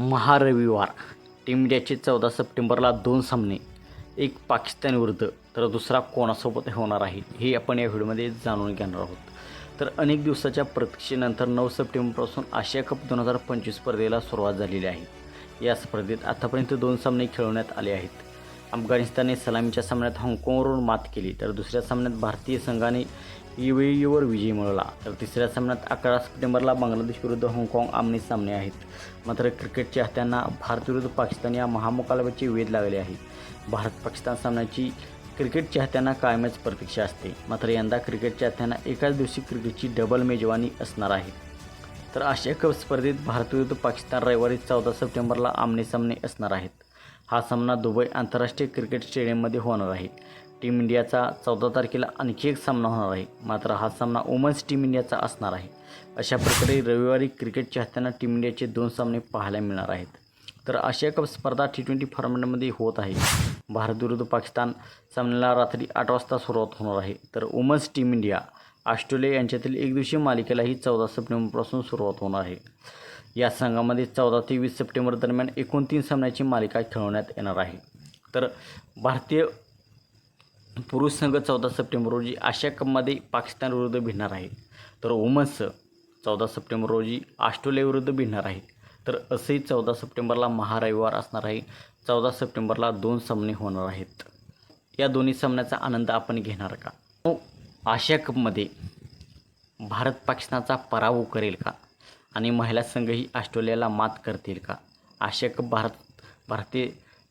महारविवार. Team इंडियाचे चौदा सप्टेंबरला दोन सामने एक पाकिस्तानविरुद्ध तर दुसरा कोणासोबत होणार आहे हे आपण या व्हिडिओमध्ये जाणून घेणार आहोत. तर अनेक दिवसाच्या प्रतीक्षेनंतर नऊ सप्टेंबरपासून आशिया कप दोन हजार पंचवीस स्पर्धेला सुरुवात झालेली आहे. या स्पर्धेत आतापर्यंत दोन सामने खेळवण्यात आले आहेत. अफगाणिस्तानने सलामीच्या सामन्यात हाँगकाँगवरून मात केली तर दुसऱ्या सामन्यात भारतीय संघाने युएईवर विजय मिळवला तर तिसऱ्या सामन्यात अकरा सप्टेंबरला बांगलादेश विरुद्ध हाँगकाँग आमने सामने आहेत. मात्र क्रिकेट चाहत्यांना भारत विरुद्ध पाकिस्तान या महामुकाबल्याचे वेध लागले आहे. भारत पाकिस्तान सामन्याची क्रिकेट चाहत्यांना कायमच प्रतीक्षा असते. मात्र यंदा क्रिकेट चाहत्यांना एकाच दिवशी क्रिकेटची डबल मेजवानी असणार आहे. तर आशिया कप स्पर्धेत भारत विरुद्ध पाकिस्तान रविवारी चौदा सप्टेंबरला आमने सामने असणार आहेत. हा सामना दुबई आंतरराष्ट्रीय क्रिकेट स्टेडियममध्ये होणार आहे. टीम इंडियाचा चौदा तारखेला आणखी एक सामना होणार आहे. मात्र हा सामना वुमन्स टीम इंडियाचा असणार आहे. अशा प्रकारे रविवारी क्रिकेट चाहत्यांना टीम इंडियाचे दोन सामने पाहायला मिळणार आहेत. तर आशिया कप स्पर्धा टी ट्वेंटी फॉर्मॅटमध्ये होत आहे. भारत विरुद्ध पाकिस्तान सामन्याला रात्री आठ वाजता सुरुवात होणार आहे. तर वुमन्स टीम इंडिया ऑस्ट्रेलिया यांच्यातील एकदिवसीय मालिकेलाही चौदा सप्टेंबरपासून सुरुवात होणार आहे. या संघामध्ये चौदा ते वीस सप्टेंबर दरम्यान एकूण तीन सामन्याची मालिका खेळवण्यात येणार आहे. तर भारतीय पुरुष संघ चौदा सप्टेंबर रोजी आशिया कपमध्ये पाकिस्तान विरुद्ध भिडणार आहे. तर वुमन्स चौदा सप्टेंबर रोजी ऑस्ट्रेलियाविरुद्ध भिडणार आहे. तर असेही चौदा सप्टेंबरला महारविवार असणार आहे. चौदा सप्टेंबरला दोन सामने होणार आहेत. या दोन्ही सामन्याचा आनंद आपण घेणार का? हो, आशिया कपमध्ये भारत पाकिस्तानचा पराभव करेल का? आणि महिला संघही ऑस्ट्रेलियाला मात करतील का? आशिया कप भारत भारतीय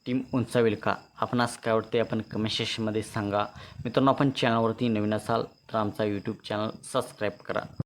टीम उंचावेल का? आपणास काय वाटते आपण कमेंट सेक्शनमध्ये सांगा. मित्रांनो आपण चॅनलवरती नवीन असाल तर आमचा यूट्यूब चॅनल सबस्क्राईब करा.